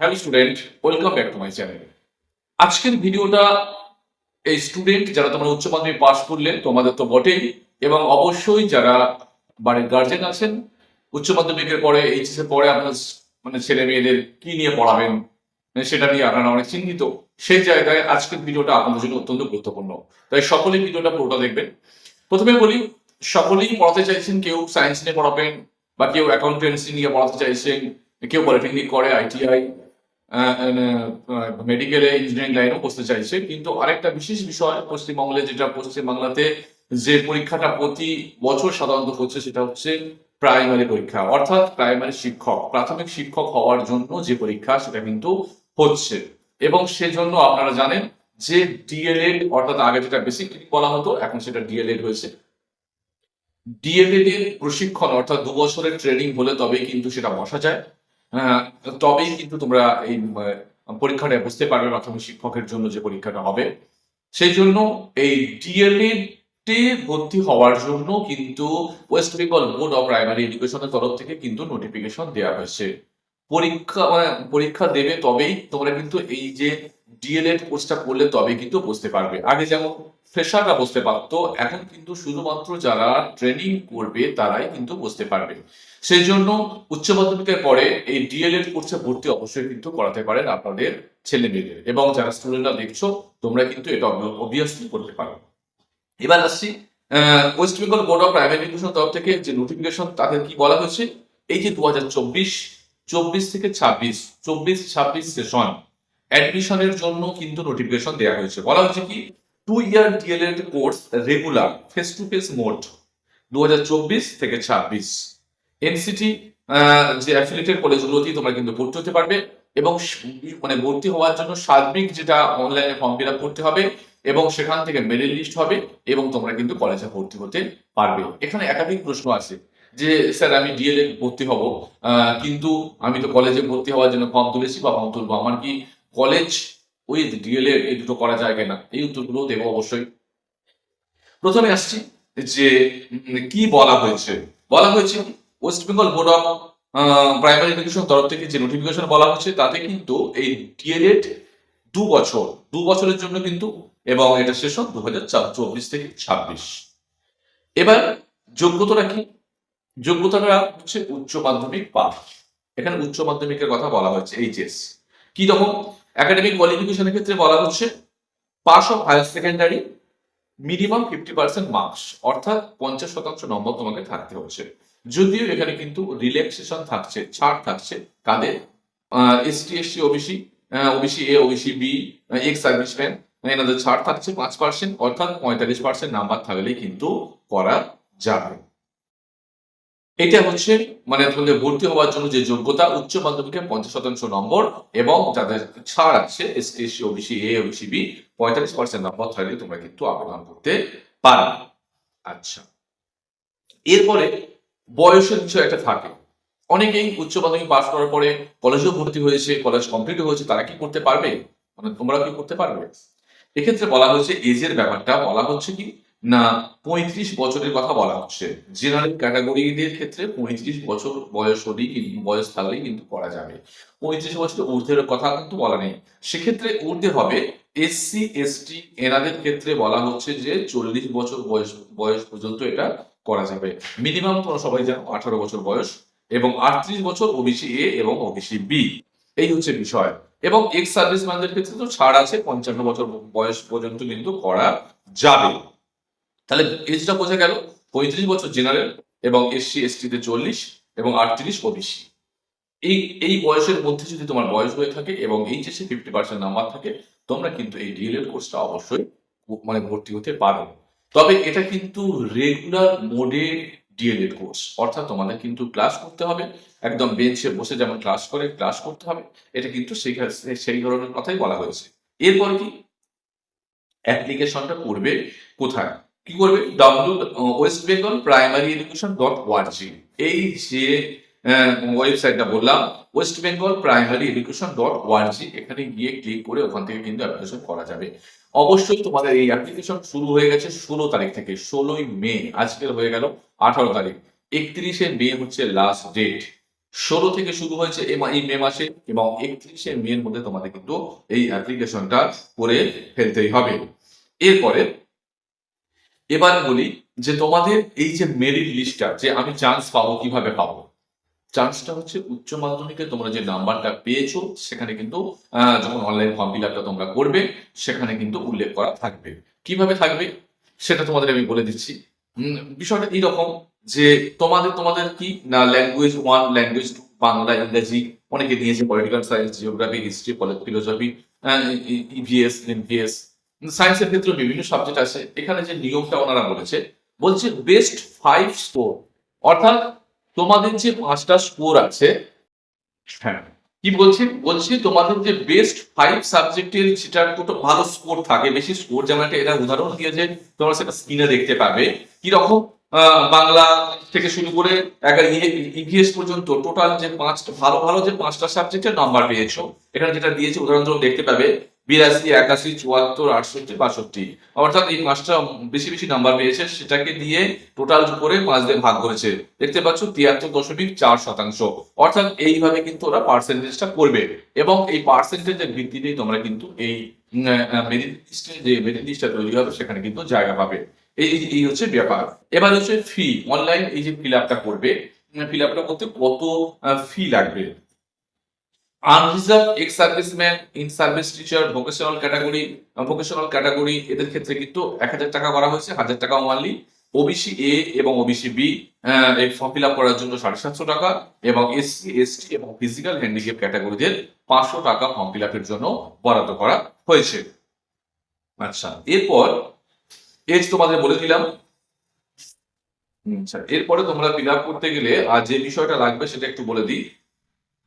Hello student, welcome back to my channel. আজকের ভিডিওটা এই স্টুডেন্ট যারা তোমরা উচ্চ মাধ্যমিক পাস করলে, তোমাদের তো বটেই, এবং অবশ্যই যারা বাড়ির গার্জেন আছেন, উচ্চ মাধ্যমিকের পরে এইচএস এর পরে আপনার মানে ছেলে মেয়েদের কি নিয়ে পড়াবেন মানে সেটা নিয়ে আপনারা অনেক চিন্তিত। সেই জায়গায় আজকের ভিডিওটা আপনাদের জন্য অত্যন্ত গুরুত্বপূর্ণ। তাই সকলেই ভিডিওটা পুরোটা দেখবেন। প্রথমে বলি, সকলেই পড়াতে চাইছেন, কেউ সায়েন্স নিয়ে পড়াবেন, বা কেউ অ্যাকাউন্টেন্সি নিয়ে পড়াতে চাইছেন, কেউ পলিটেকনিক করে আইটিআই মেডিকেলে ইঞ্জিনিয়ারিং লাইনেও বসতে চাইছে। কিন্তু আরেকটা বিশেষ বিষয়, পশ্চিমবঙ্গে যেটা পশ্চিমবাংলাতে যে পরীক্ষাটা প্রতি বছর সাধারণত হচ্ছে, সেটা হচ্ছে প্রাইমারি পরীক্ষা। অর্থাৎ প্রাইমারি শিক্ষক, প্রাথমিক শিক্ষক হওয়ার জন্য যে পরীক্ষা, সেটা কিন্তু হচ্ছে। এবং সেজন্য আপনারা জানেন যে ডিএলএড অর্থাৎ আগে যেটা বেসিক বলা হতো, এখন সেটা ডিএলএড হয়েছে। ডিএলএড এর প্রশিক্ষণ, অর্থাৎ দু বছরের ট্রেনিং হলে তবেই কিন্তু সেটা বসা যায়। তবেই কিন্তু তোমরা এই পরীক্ষাটা বুঝতে পারবে প্রাথমিক শিক্ষকের জন্য যে পরীক্ষাটা হবে। সেই জন্য এই ডিএলএড ভর্তি হওয়ার জন্য কিন্তু West Bengal board of primary এডুকেশনের তরফ থেকে কিন্তু নোটিফিকেশন দেওয়া হয়েছে। পরীক্ষা মানে পরীক্ষা দেবে তবেই তোমরা কিন্তু এই যে ডিএলএড কোর্সটা করলে তবেই কিন্তু বুঝতে পারবে। আগে যেমন ফ্রেশাররা বুঝতে পারতো এখন কিন্তু শুধুমাত্র যারা ট্রেনিং করবে তারাই কিন্তু বুঝতে পারবে। সেই জন্য উচ্চ মাধ্যমিকের পরে এই ডিএলএড কোর্সে ভর্তি অবশ্যই কিন্তু করাতে পারেন আপনাদের ছেলে মেয়েদের এবং যারা স্টুডেন্টরা দেখছ, তোমরা কিন্তু এটা অবভিয়াসলি করতে পারো। এবার আসছি West Bengal board of primary education তরফ থেকে যে নোটিফিকেশন তাদের কি বলা হয়েছে? এই যে দু হাজার চব্বিশ চব্বিশ থেকে ছাব্বিশ, চব্বিশ, ছাব্বিশ সেশন অ্যাডমিশনের জন্য কিন্তু নোটিফিকেশন দেওয়া হয়েছে। বলা হয়েছে কি? Two year DElEd course regular face to face mode দু হাজার চব্বিশ থেকে ছাব্বিশ। এনসিটি যে অ্যাফিলিয়েটেড কলেজগুলোতেই তোমরা কিন্তু ভর্তি হতে পারবে এবং মানে ভর্তি হওয়ার জন্য সার্বিক যেটা অনলাইনে ফর্ম ফিল আপ করতে হবে এবং সেখান থেকে মেরিট লিস্ট হবে এবং তোমরা কিন্তু কলেজে ভর্তি হতে পারবে। এখানে একাধিক প্রশ্ন আছে যে, স্যার, আমি ডিএলএ ভর্তি হব কিন্তু আমি তো কলেজে ভর্তি হওয়ার জন্য ফর্ম তুলেছি বা ফর্ম তুলবো। আমার কি কলেজ উইথ ডিএলএ এই দুটো করা যায় কিনা? এই উত্তরগুলো দেবো অবশ্যই। প্রথমে আসছি যে কি বলা হয়েছে? বলা হয়েছে West Bengal board of primary education তরফ থেকে যে নোটিফিকেশন বলা হচ্ছে তাতে কিন্তু এই ডিএলএড দু বছর, দু বছরের জন্য কিন্তু, এবং এটা শেষ হোক দু হাজার চার চব্বিশ থেকে ছাব্বিশ। এবার যোগ্যতাটা কি? যোগ্যতাটা হচ্ছে উচ্চ মাধ্যমিক পাস এখানে উচ্চ মাধ্যমিকের কথা বলা হয়েছে, এইচএস। কি রকম? একাডেমিক কোয়ালিফিকেশনের ক্ষেত্রে বলা হচ্ছে pass of higher secondary minimum fifty percent marks অর্থাৎ পঞ্চাশ শতাংশ নম্বর তোমাকে থাকতে হচ্ছে। যদিও এখানে কিন্তু রিল্যাক্সেশন থাকছে, ছাড় থাকছে কাদের ST SC OBC OBC A OBC B ex serviceman এনাদের ছাড় থাকছে পাঁচ পার্সেন্ট অর্থাৎ পঁয়তাল্লিশ পার্সেন্ট নাম্বার থাকলেই কিন্তু করা যাবে। এটা হচ্ছে মানে তোমাদের ভর্তি হওয়ার জন্য যে যোগ্যতা, উচ্চ মাধ্যমিকে পঞ্চাশ শতাংশ নম্বর এবং যাদের ছাড় আছে ST SC OBC A OBC B পঁয়তাল্লিশ পার্সেন্ট নম্বর থাকলে তোমরা কিন্তু আবেদন করতে পারবে। আচ্ছা। এরপরে বয়সের বিষয় একটা থাকে। অনেকেই উচ্চ মাধ্যমিক পাস করার পরে কলেজেও ভর্তি হয়েছে, কলেজ কমপ্লিট হয়েছে, তারা কি করতে পারবে? মানে তোমরা কি করতে পারবে? এক্ষেত্রে বলা হয়েছে এজের ব্যাপারটা বলা হচ্ছে কি না, পঁয়ত্রিশ বছরের কথা বলা হচ্ছে। জেনারেল ক্যাটাগরিদের ক্ষেত্রে পঁয়ত্রিশ বছর বয়স হলেই কিন্তু, বয়স থাকলেই কিন্তু করা যাবে। পঁয়ত্রিশ বছরের ঊর্ধ্বের কথা কিন্তু বলা নেই। সেক্ষেত্রে ঊর্ধ্বে হবে এসসি এসটি এনাদের ক্ষেত্রে বলা হচ্ছে যে চল্লিশ বছর বয়স বয়স পর্যন্ত এটা করা যাবে। মিনিমাম তোমরা সবাই জানো, আঠারো বছর বয়স এবং আটত্রিশ বছর ওবিসি এ এবং ওবিসি বি এই হচ্ছে বিষয়। এবং এক্স সার্ভিস সার্ভিসম্যানদের ক্ষেত্রে তো ছাড় আছে, পঞ্চান্ন বছর বয়স পর্যন্ত কিন্তু করা যাবে। তাহলে এজটা বোঝা গেল পঁয়ত্রিশ বছর জেনারেল এবং এসসি এসটিতে চল্লিশ এবং আটত্রিশ ওবিসি এই এই বয়সের মধ্যে যদি তোমার বয়স হয়ে থাকে এবং এইচএসে ফিফটি পার্সেন্ট নাম্বার থাকে, তোমরা কিন্তু এই ডিএলএড কোর্সটা অবশ্যই মানে ভর্তি হতে পারো। তবে এটা কিন্তু রেগুলার মোডে ডিএলএড কোর্স অর্থাৎ তোমাদের কিন্তু ক্লাস করতে হবে, একদম বেঞ্চে বসে যেমন ক্লাস করে ক্লাস করতে হবে, এটা কিন্তু সেই সেই ধরনের কথাই বলা হয়েছে। এরপর কি? অ্যাপ্লিকেশনটা করবে কোথায়? কি করবে? W West Bengal primary education dot org এই যে ওয়েবসাইটটা বললাম West Bengal primary education dot org এখানে গিয়ে ক্লিক করে ওখান থেকে কিন্তু অ্যাপ্লিকেশন করা যাবে। অবশ্যই তোমাদের এই অ্যাপ্লিকেশন শুরু হয়ে গেছে ষোলো তারিখ থেকে, ষোলোই মে, আজকের হয়ে গেল আঠারো তারিখ। একত্রিশে মে হচ্ছে লাস্ট ডেট ষোলো থেকে শুরু হয়েছে এই মা- এই মে মাসে এবং একত্রিশে মে এর মধ্যে তোমাদের কিন্তু এই অ্যাপ্লিকেশনটা করে ফেলতেই হবে। এরপরে এবার বলি যে তোমাদের এই যে মেরিট লিস্টটা যে আমি চান্স পাবো, কীভাবে পাবো? চান্সটা হচ্ছে উচ্চ মাধ্যমিকে তোমরা যে নাম্বারটা পেয়েছ, সেখানে কিন্তু যখন অনলাইন ফর্ম ফিল আপটা তোমরা করবে, সেখানে কিন্তু উল্লেখ করা থাকবে। কীভাবে থাকবে? সেটা তোমাদের আমি বলে দিচ্ছি। বিষয়টা এইরকম যে তোমাদের তোমাদের কি? না language one language two Bangla, ইংরেজি, অনেকে নিয়েছে political science geography history philosophy EVS MPS সায়েন্সের ক্ষেত্রে বিভিন্ন সাবজেক্ট আছে। এখানে যে নিয়মটা ওনারা বলেছে বলছে বেস্ট ফাইভ স্কোর অর্থাৎ তোমাদের যে পাঁচটা স্কোর আছে হ্যাঁ। কি বলছি? বলছি তোমাদের যে বেস্ট ফাইভ সাবজেক্টের যেটা দুটো ভালো স্কোর থাকে বেশি স্কোর যেমন একটা এটা উদাহরণ দিয়েছে তোমরা সেটা স্ক্রিনে দেখতে পাবে। কি রকম আহ, বাংলা থেকে শুরু করে ইভিএস পর্যন্ত টোটাল যে পাঁচটা ভালো ভালো যে পাঁচটা সাবজেক্টের নাম্বার পেয়েছ। এখানে যেটা দিয়েছে উদাহরণ দেখতে পাবে। বিরাশি, একাশি, চুয়াত্তর, আটষট্টি, বাষট্টি। অর্থাৎ এই পাঁচটা বেশি বেশি নাম্বার পেয়েছে, সেটাকে দিয়ে টোটাল করে পাঁচ দিয়ে ভাগ করেছে। দেখতে পাচ্ছ, তিয়াত্তর দশমিক চার শতাংশ। অর্থাৎ এইভাবে কিন্তু ওরা পার্সেন্টেজটা করবে। এবং এই পার্সেন্টেজের ভিত্তিতেই তোমরা কিন্তু এই যে মেরিট তৈরি হবে, সেখানে কিন্তু জায়গা পাবে। এই, এই- এই হচ্ছে ব্যাপার। এবার হচ্ছে ফি অনলাইন এই যে ফিল আপটা করবে ফিল আপটা করতে কত ফি লাগবে? Unreserved ex serviceman in service teacher vocational category vocational category এদের ক্ষেত্রে কিন্তু এক হাজার টাকা করা হয়েছে হাজার টাকা ওয়ানলি ওবিসি এ এবং OBC B form fill up করার জন্য সাড়ে সাতশো টাকা এবং এসসি এসটি এবং ফিজিক্যাল হ্যান্ডিক্যাপ ক্যাটাগরিদের পাঁচশো টাকা ফর্ম ফিল আপের জন্য বরাদ্দ করা হয়েছে। আচ্ছা এরপর এজ তোমাদের বলে দিলাম। আচ্ছা এরপরে তোমরা ফিল আপ করতে গেলে আর যে বিষয়টা লাগবে সেটা একটু বলে দিই।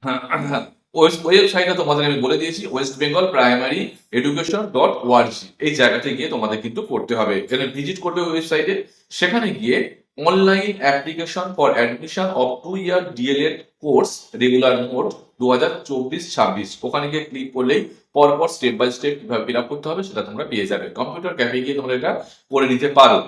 হ্যাঁ, ওয়েস্ট ওয়েবসাইটে তোমাদের আমি বলে দিয়েছি West Bengal primary education dot org এই জায়গাতে গিয়ে তোমাদের কিন্তু করতে হবে। এখানে ভিজিট করবে ওয়েবসাইটে সেখানে গিয়ে online application for admission of two year DElEd course regular mode দু হাজার চব্বিশ ছাব্বিশ ওখানে গিয়ে ক্লিক করলেই পরপর স্টেপ বাই স্টেপ কীভাবে ফিল আপ করতে হবে সেটা তোমরা পেয়ে যাবে। কম্পিউটার ক্যাফে গিয়ে তোমরা এটা করে নিতে পারো।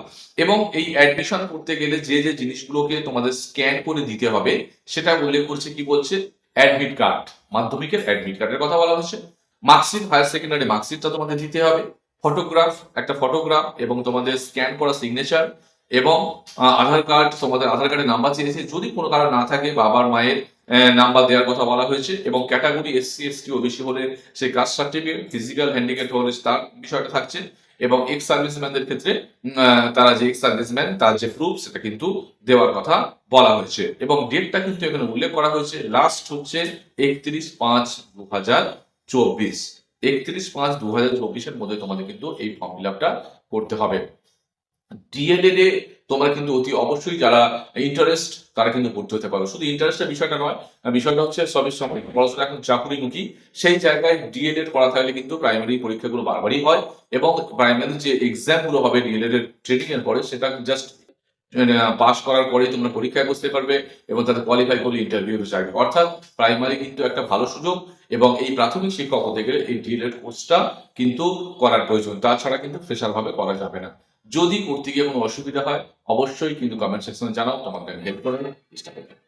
এবং এই অ্যাডমিশন করতে গেলে যে যে জিনিসগুলোকে তোমাদের স্ক্যান করে দিতে হবে, সেটা উল্লেখ করছে কি বলছে? অ্যাডমিট কার্ড মাধ্যমিকের অ্যাডমিট কার্ডের কথা বলা হচ্ছে। মার্কশিট হায়ার সেকেন্ডারি মার্কশিটটা তোমাদের দিতে হবে। ফটোগ্রাফ একটা ফটোগ্রাফ এবং তোমাদের স্ক্যান করা সিগনেচার এবং আধার কার্ড তোমাদের আধার কার্ডের নাম্বার চেয়েছে। যদি কোনো কারও না থাকে, বাবার মায়ের নাম্বার দেওয়ার কথা বলা হয়েছে এবং ক্যাটাগরি এসসি এসটি ওবিসি হলে সেই কাস্ট সার্টিফিকেট ফিজিক্যাল হ্যান্ডিক্যাপ হলে তার বিষয়টা থাকছে। এবং এক্স সার্ভিসম্যানদের ক্ষেত্রে তারা যে এক্স সার্ভিসম্যান তার যে প্রুফ সেটা কিন্তু দেওয়ার কথা বলা হয়েছে। এবং ডেটটা কিন্তু এখানে উল্লেখ করা হয়েছে। লাস্ট হচ্ছে একত্রিশ পাঁচ দু হাজার চব্বিশ। একত্রিশ পাঁচ দু হাজার চব্বিশের মধ্যে তোমাদের কিন্তু এই ফর্ম ফিল করতে হবে। ডিএলএড এ তোমরা কিন্তু অতি অবশ্যই যারা ইন্টারেস্ট তারা কিন্তু ভর্তি হতে পারো শুধু ইন্টারেস্টের বিষয়টা নয় বিষয়টা হচ্ছে সবই সময়। পড়াশোনা এখন চাকুরিমুখী সেই জায়গায় ডিএলএড করা থাকলে কিন্তু প্রাইমারি পরীক্ষাগুলো বারবারই হয় এবং প্রাইমারি যে এক্সামগুলো হবে ডিএলএড এর ট্রেনিং এর পরে, সেটা জাস্ট পাস করার পরেই তোমরা পরীক্ষায় বসতে পারবে এবং তাতে কোয়ালিফাই করলে ইন্টারভিউ চাকরি অর্থাৎ প্রাইমারি কিন্তু একটা ভালো সুযোগ এবং এই প্রাথমিক শিক্ষক হতে গেলে এই ডিএলএড কোর্সটা কিন্তু করার প্রয়োজন। তাছাড়া কিন্তু ভাবে করা যাবে না। যদি করতে গিয়ে কোনো অসুবিধা হয়, অবশ্যই কিন্তু কমেন্ট সেকশনে জানাও, তোমাকে আমি হেল্প করে চেষ্টা করবে।